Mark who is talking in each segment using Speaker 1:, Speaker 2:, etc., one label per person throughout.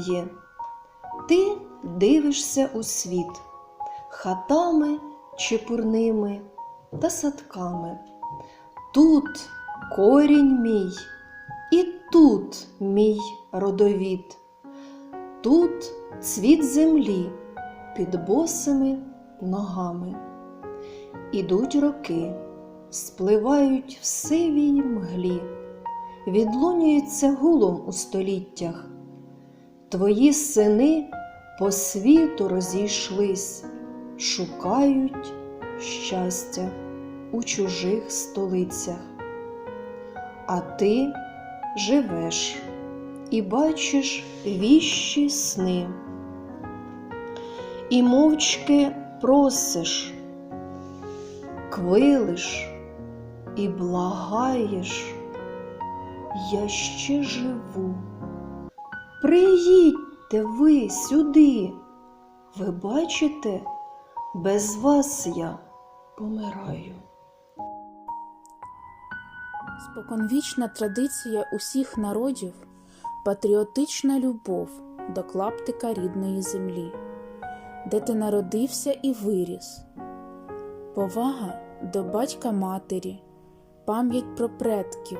Speaker 1: моє. Ти дивишся у світ хатами чепурними та садками. Тут корінь мій, і тут мій родовід. Тут цвіт землі під босими ногами. Ідуть роки, спливають в сивій мглі, відлунюються гулом у століттях. Твої сини по світу розійшлись, шукають щастя у чужих столицях. А ти живеш і бачиш віщі сни, і мовчки просиш, квилиш і благаєш, я ще живу. Приїдьте ви сюди. Ви бачите, без вас я помираю.
Speaker 2: Споконвічна традиція усіх народів патріотична любов до клаптика рідної землі, де ти народився і виріс, повага до батька матері, пам'ять про предків,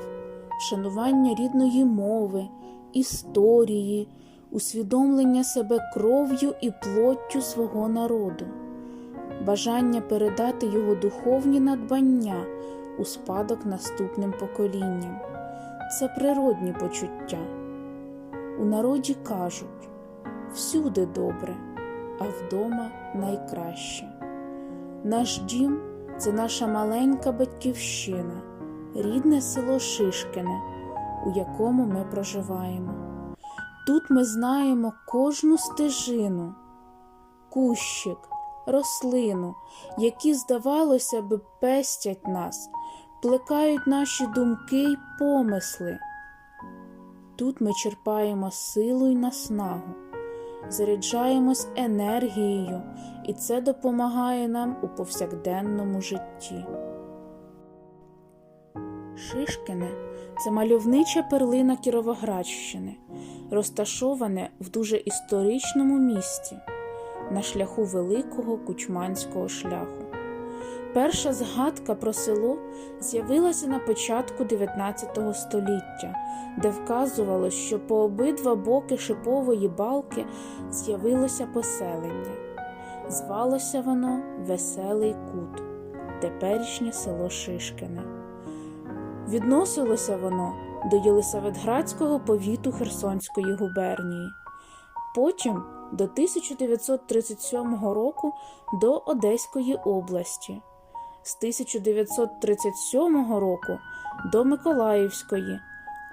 Speaker 2: шанування рідної мови, історії, усвідомлення себе кров'ю і плоттю свого народу, бажання передати його духовні надбання у спадок наступним поколінням. Це природні почуття. У народі кажуть всюди добре, а вдома найкраще. Наш дім це наша маленька батьківщина, рідне село Шишкине, у якому ми проживаємо. Тут ми знаємо кожну стежину, кущик, рослину, які, здавалося би, пестять нас, плекають наші думки й помисли. Тут ми черпаємо силу й наснагу, заряджаємось енергією, і це допомагає нам у повсякденному житті. Шишкине це мальовнича перлина Кіровоградщини, розташоване в дуже історичному місті на шляху великого кучманського шляху. Перша згадка про село з'явилася на початку 19 століття, де вказувалось, що по обидва боки шипової балки з'явилося поселення. Звалося воно Веселий Кут, теперішнє село Шишкине. Відносилося воно до Єлисаветградського повіту Херсонської губернії. Потім до 1937 року до Одеської області, з 1937 року до Миколаївської,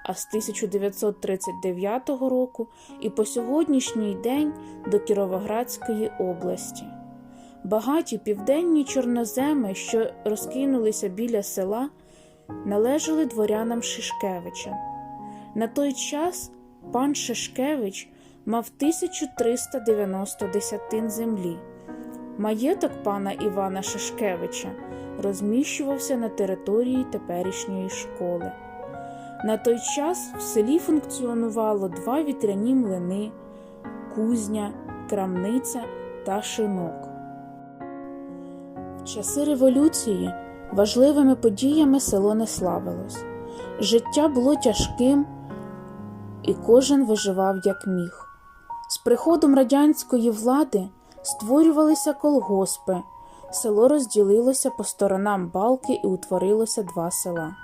Speaker 2: а з 1939 року і по сьогоднішній день до Кіровоградської області. Багаті південні чорноземи, що розкинулися біля села, належали дворянам Шишкевича. На той час пан Шишкевич мав 1390 десятин землі. Маєток пана Івана Шишкевича розміщувався на території теперішньої школи. На той час в селі функціонувало два вітряні млини, кузня, крамниця та шинок. В часи революції важливими подіями село не славилось. Життя було тяжким, і кожен виживав як міг. З приходом радянської влади створювалися колгоспи, село розділилося по сторонам балки і утворилося два села.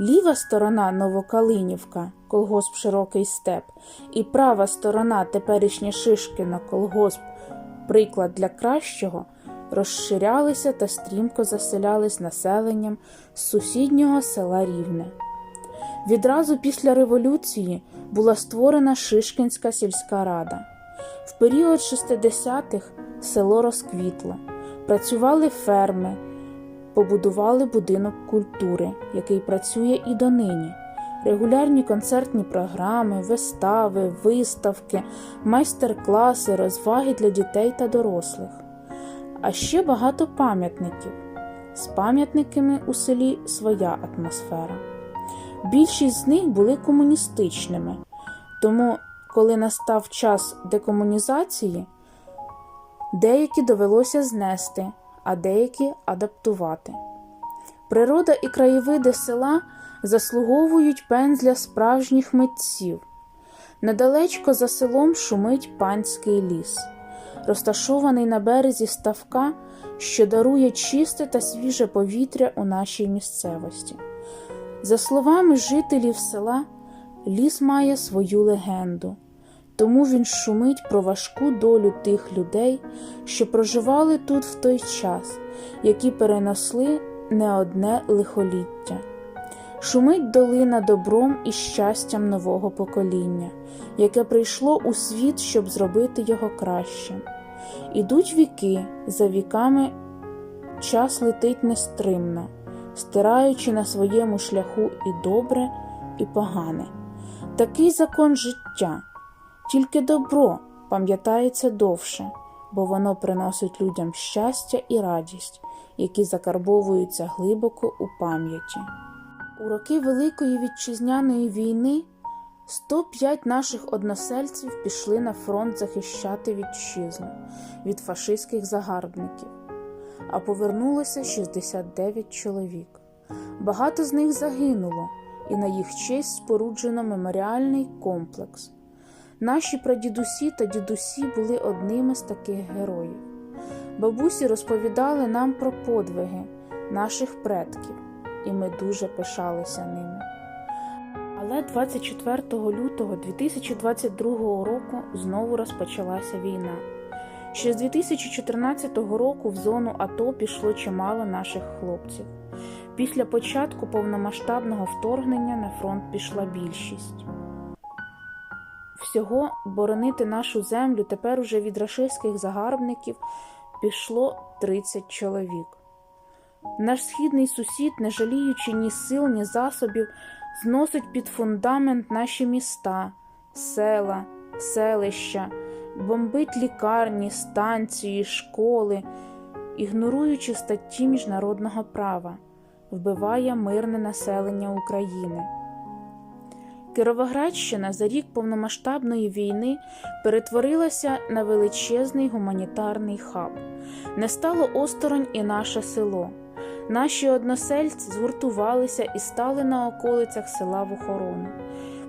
Speaker 2: Ліва сторона Новокалинівка, колгосп Широкий степ, і права сторона теперішнє Шишкино, колгосп Приклад для кращого розширялися та стрімко заселялись населенням з сусіднього села Рівне. Відразу після революції була створена Шишкінська сільська рада. В період 60-х село розквітло, працювали ферми, побудували будинок культури, який працює і донині. Регулярні концертні програми, вистави, виставки, майстер-класи, розваги для дітей та дорослих. А ще багато пам'ятників. З пам'ятниками у селі своя атмосфера. Більшість з них були комуністичними, тому коли настав час декомунізації, деякі довелося знести, а деякі адаптувати. Природа і краєвиди села заслуговують пензля справжніх митців. Недалечко за селом шумить панський ліс, розташований на березі ставка, що дарує чисте та свіже повітря у нашій місцевості. За словами жителів села, ліс має свою легенду, тому він шумить про важку долю тих людей, що проживали тут в той час, які перенесли не одне лихоліття. Шумить долина добром і щастям нового покоління, яке прийшло у світ, щоб зробити його кращим. Ідуть віки, за віками час летить нестримно, стираючи на своєму шляху і добре, і погане. Такий закон життя, тільки добро пам'ятається довше, бо воно приносить людям щастя і радість, які закарбовуються глибоко у пам'яті. У роки Великої Вітчизняної війни 105 наших односельців пішли на фронт захищати вітчизну від фашистських загарбників, а повернулося 69 чоловік. Багато з них загинуло, і на їх честь споруджено меморіальний комплекс. Наші прадідусі та дідусі були одними з таких героїв. Бабусі розповідали нам про подвиги наших предків, і ми дуже пишалися ними. Але 24 лютого 2022 року знову розпочалася війна. Ще з 2014 року в зону АТО пішло чимало наших хлопців. Після початку повномасштабного вторгнення на фронт пішла більшість. Всього боронити нашу землю тепер уже від рашистських загарбників пішло 30 чоловік. Наш східний сусід, не жаліючи ні сил, ні засобів, зносить під фундамент наші міста, села, селища, бомбить лікарні, станції, школи, ігноруючи статті міжнародного права, вбиває мирне населення України. Кіровоградщина за рік повномасштабної війни перетворилася на величезний гуманітарний хаб. Не стало осторонь і наше село. Наші односельці згуртувалися і стали на околицях села в охорону.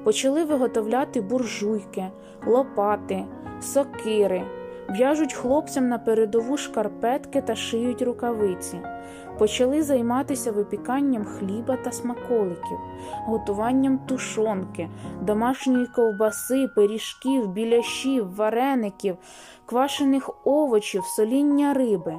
Speaker 2: Почали виготовляти буржуйки, лопати, сокири, в'яжуть хлопцям на передову шкарпетки та шиють рукавиці. Почали займатися випіканням хліба та смаколиків, готуванням тушонки, домашньої ковбаси, пиріжків, біляшів, вареників, квашених овочів, соління риби.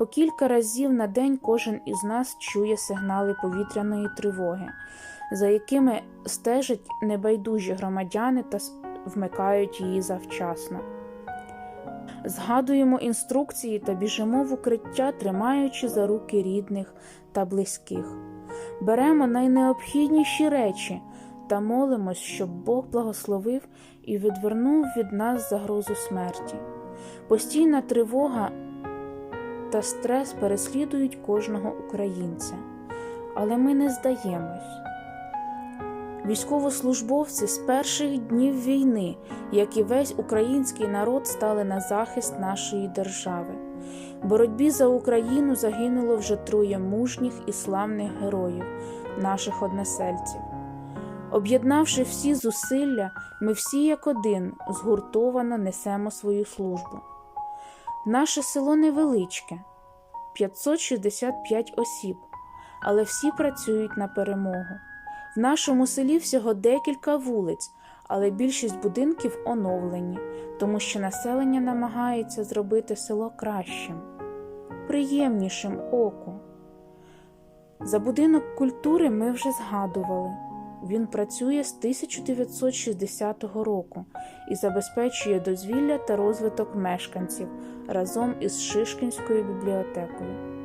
Speaker 2: По кілька разів на день кожен із нас чує сигнали повітряної тривоги, за якими стежать небайдужі громадяни та вмикають її завчасно. Згадуємо інструкції та біжимо в укриття, тримаючи за руки рідних та близьких. Беремо найнеобхідніші речі та молимось, щоб Бог благословив і відвернув від нас загрозу смерті. Постійна тривога та стрес переслідують кожного українця. Але ми не здаємось. Військовослужбовці з перших днів війни, як і весь український народ, стали на захист нашої держави. В боротьбі за Україну загинуло вже троє мужніх і славних героїв, наших односельців. Об'єднавши всі зусилля, ми всі як один згуртовано несемо свою службу. Наше село невеличке 565 осіб, але всі працюють на перемогу. В нашому селі всього декілька вулиць, але більшість будинків оновлені, тому що населення намагається зробити село кращим, приємнішим оку. За будинок культури ми вже згадували. Він працює з 1960 року і забезпечує дозвілля та розвиток мешканців разом із Шишкінською бібліотекою.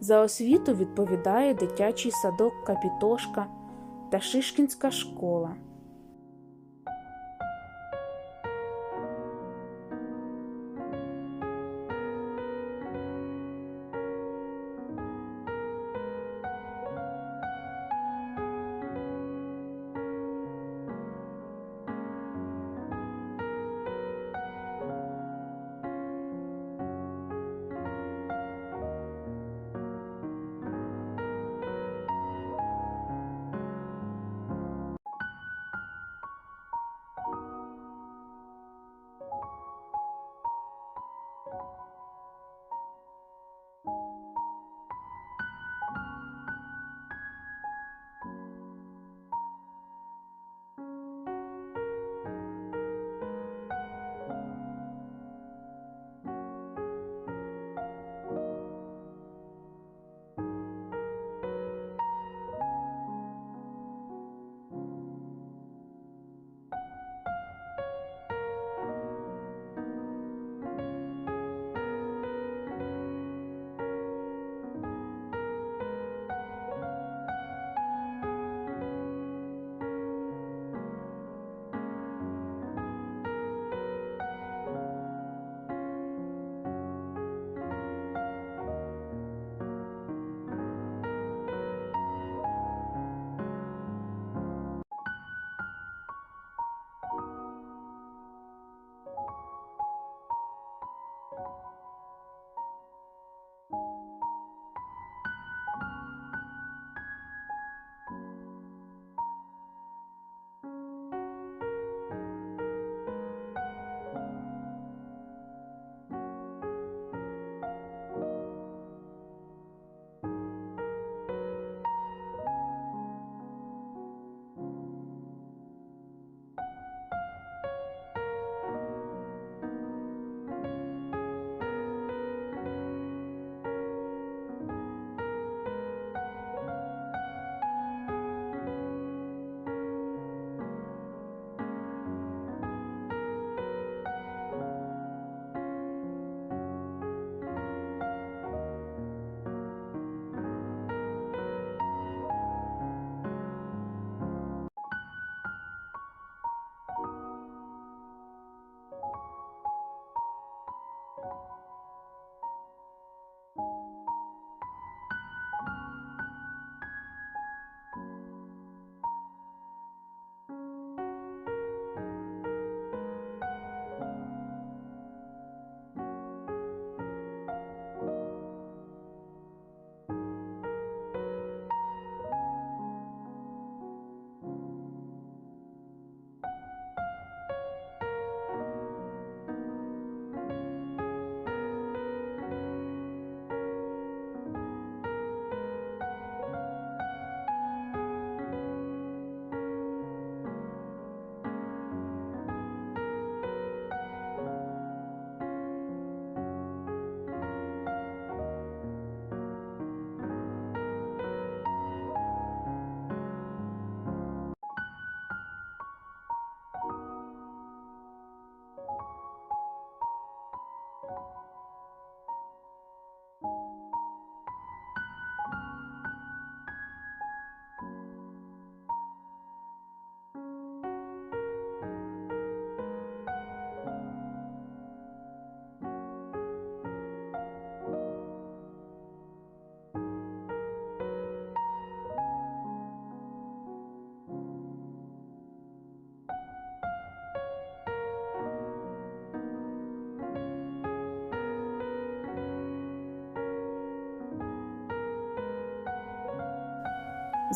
Speaker 2: За освіту відповідає дитячий садок Капітошка та Шишкінська школа.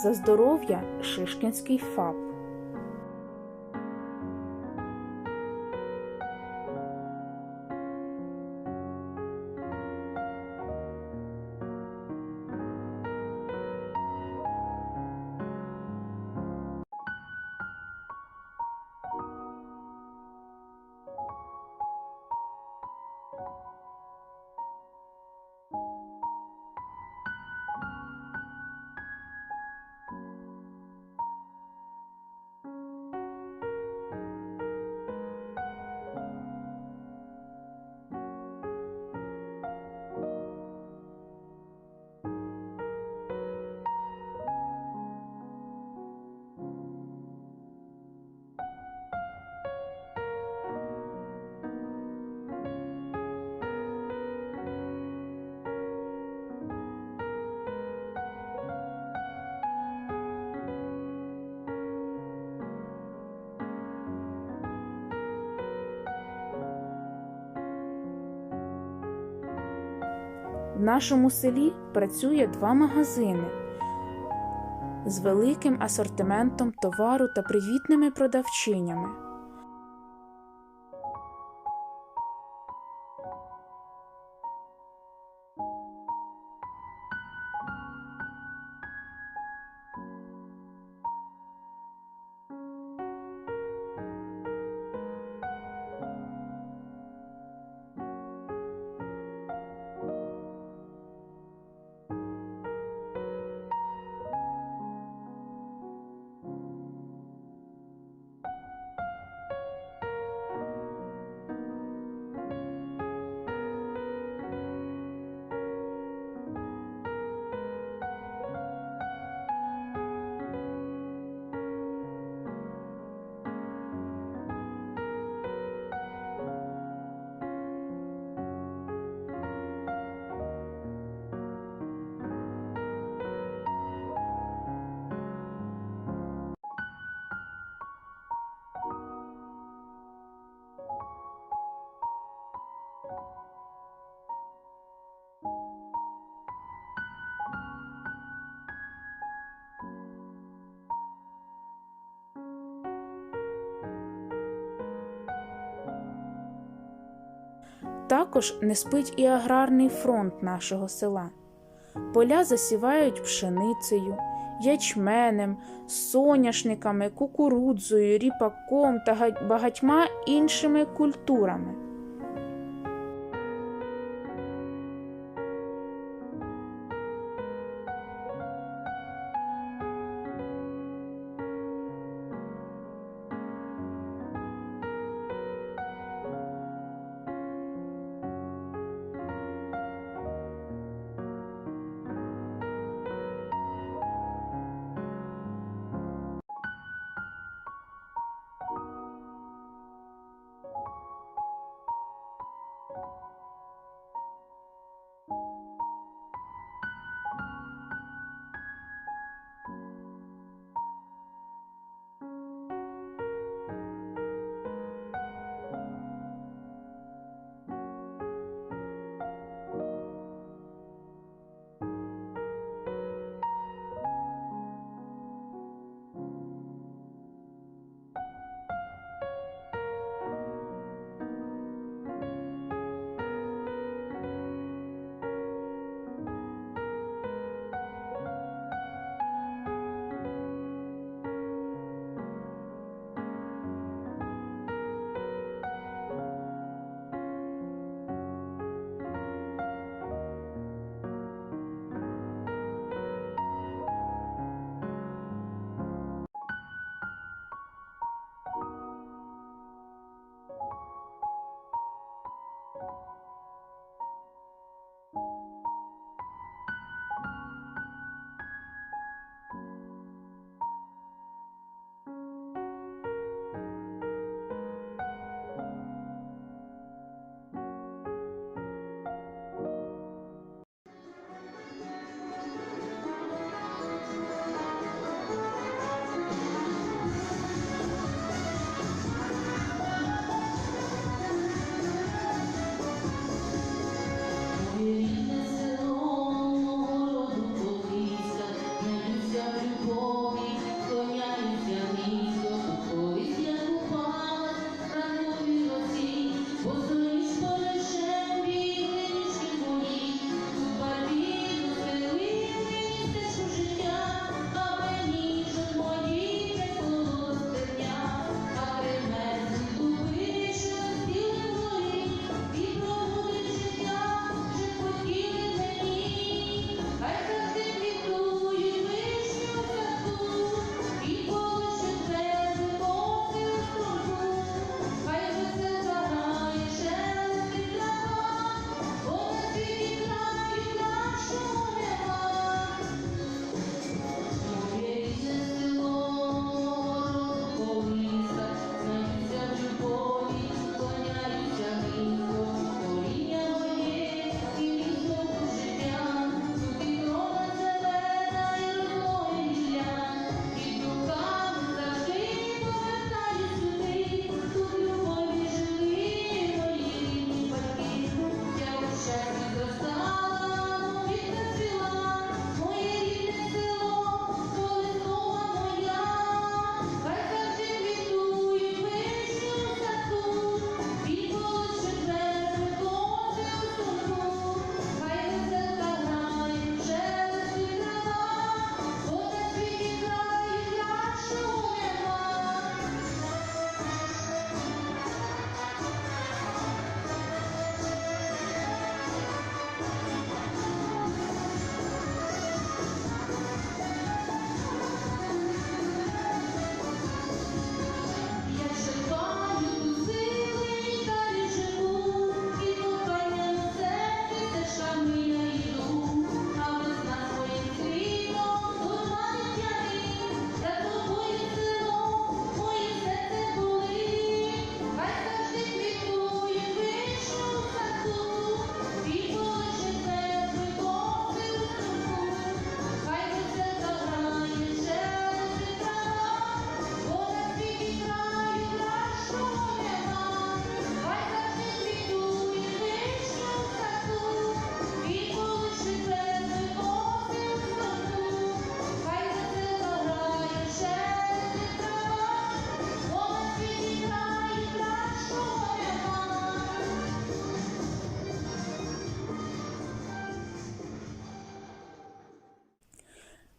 Speaker 2: За здоров'я Шишкінський ФАП. В нашому селі працює два магазини з великим асортиментом товару та привітними продавчинями. Також не спить і аграрний фронт нашого села. Поля засівають пшеницею, ячменем, соняшниками, кукурудзою, ріпаком та багатьма іншими культурами.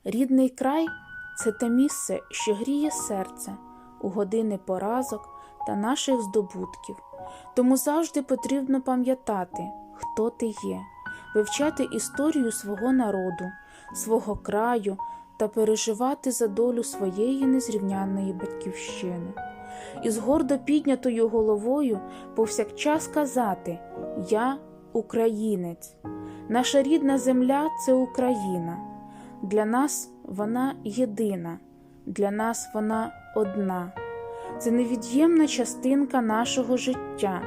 Speaker 2: Рідний край це те місце, що гріє серце у години поразок та наших здобутків. Тому завжди потрібно пам'ятати, хто ти є, вивчати історію свого народу, свого краю та переживати за долю своєї незрівнянної батьківщини. І з гордо піднятою головою повсякчас казати Я українець. Наша рідна земля це Україна. Для нас вона єдина, для нас вона одна. Це невід'ємна частинка нашого життя.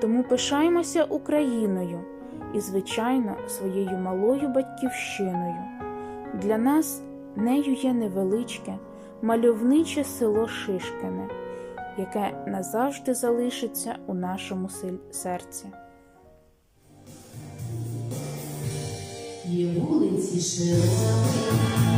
Speaker 2: Тому пишаємося Україною і, звичайно, своєю малою батьківщиною. Для нас нею є невеличке, мальовниче село Шишкине, яке назавжди залишиться у нашому серці.
Speaker 3: Є 其实我。